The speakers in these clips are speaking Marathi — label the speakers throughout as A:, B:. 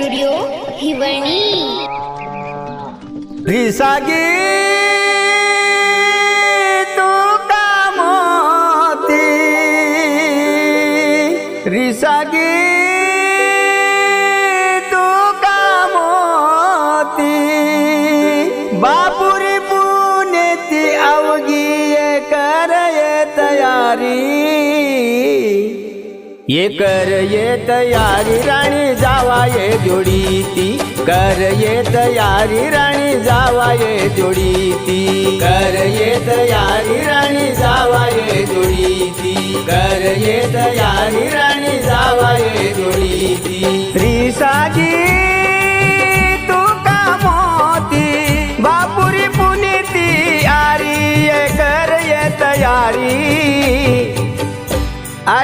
A: स्टुडिओ हिवणी
B: रिसागी तू कामती. रिसागी तू कामती. बापुरी पुण्याची अवघी कर ये तयारी. ये कर ये तयारी राणी जावा ये जोडी ती. कर ये तयारी राणी जावा ये जोडी ती. कर ये तयारी राणी जावा ये जोडी ती. कर ये तयारी राणी जावा ये जोडी ती. रिसाजी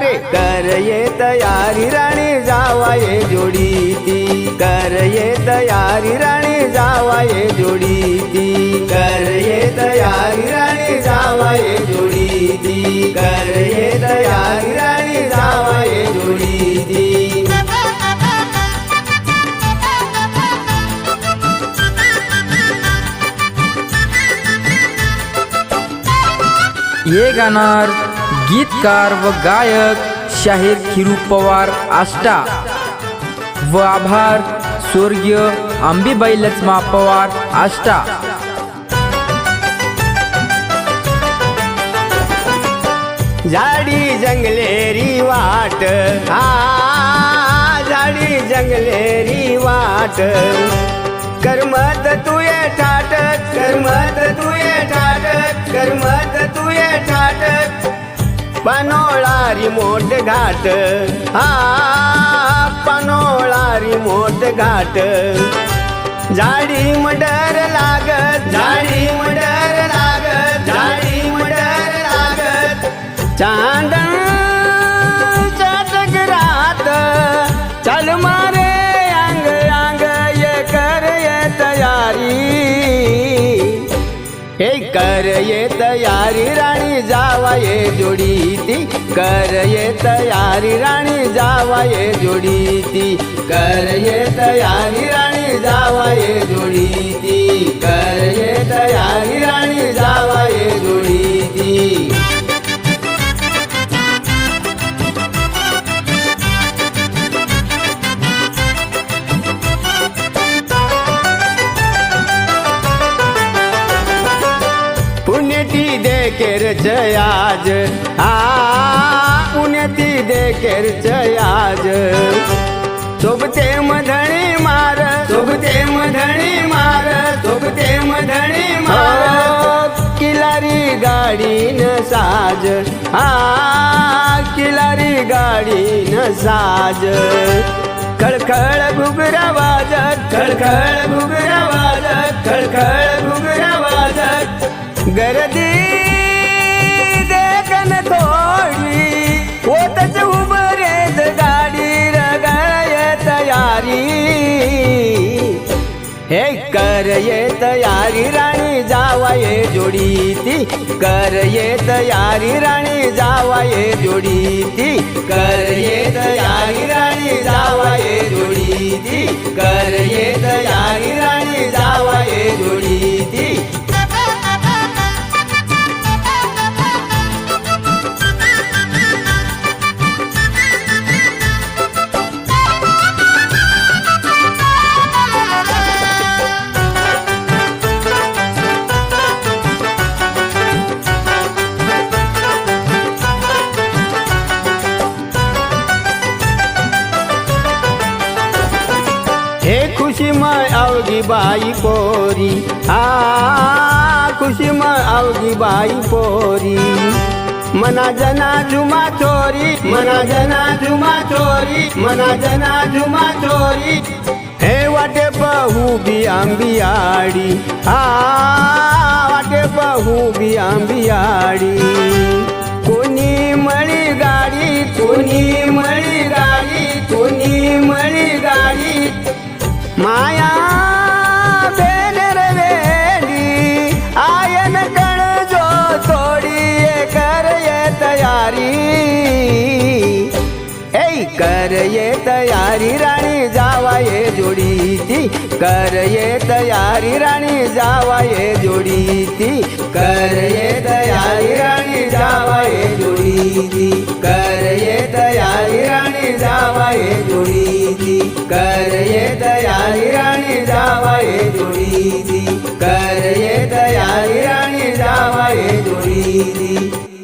B: अरे कर ये तयारी राणी जावा ये जोडी ती. कर ये तयारी राणी जावा ये जोडी ती. कर ये तयारी राणी जावा ये जोडी ती. कर ये तयारी राणी जावा ये जोडी ती.
C: ये गाणार गीतकार व गायक शाहीर खिरू पवार आष्टा व आभार स्वर्गीय आंबीबाई लक्ष्मा पवार आष्टा.
B: झाडी जंगलेरी वाट. हा झाडी जंगलेरी वाट. कर्मत तुये ठाट कर्मत तुये ठाट पनोळारी मोठ घाट. हा पनोळारी मोठ घाट. झाडी मडर लागत झाडी मडर लागत झाडी मडर लागत चांदण चटकरात कर ये तयारी हे कर ये तयारी राणी जावा ये जोडी ती कर ये तयारी राणी जावा ये जोडी ती कर ये तयारी राणी जावा ये जोडी ती कर ये तयारी राणी जावा देखेर आज आ पुण्यती देखेर आज सोबते मधणी मार सोबते मधणी मार सोबते मधणी मार. किलारी गाडी न साज. आ किलारी गाडी न साज. खळखळ घुगरा वाजत खळखळ घुगरा वाजत खळखळ घुगरा वाजत. गर्दी हे कर ये तयारी राणी जावा ये जोडी ती कर ये तयारी राणी जावा ये जोडी ती कर ये तयारी राणी ખુશીમાં આવગી બાઈ પોરી. આ ખુશીમાં આવગી બાઈ પોરી. મના જના ઝુમા ચોરી, મના જના ઝુમા ચોરી, મના જના ઝુમા ચોરી. હે વાટે બહુ બી આંબિયાળી આ વાટે બહુ બી આંબિયાળી तयारी ए कर ये तयारी राणी जावा ये जोडी ती कर ये तयारी राणी जावा ये जोडी ती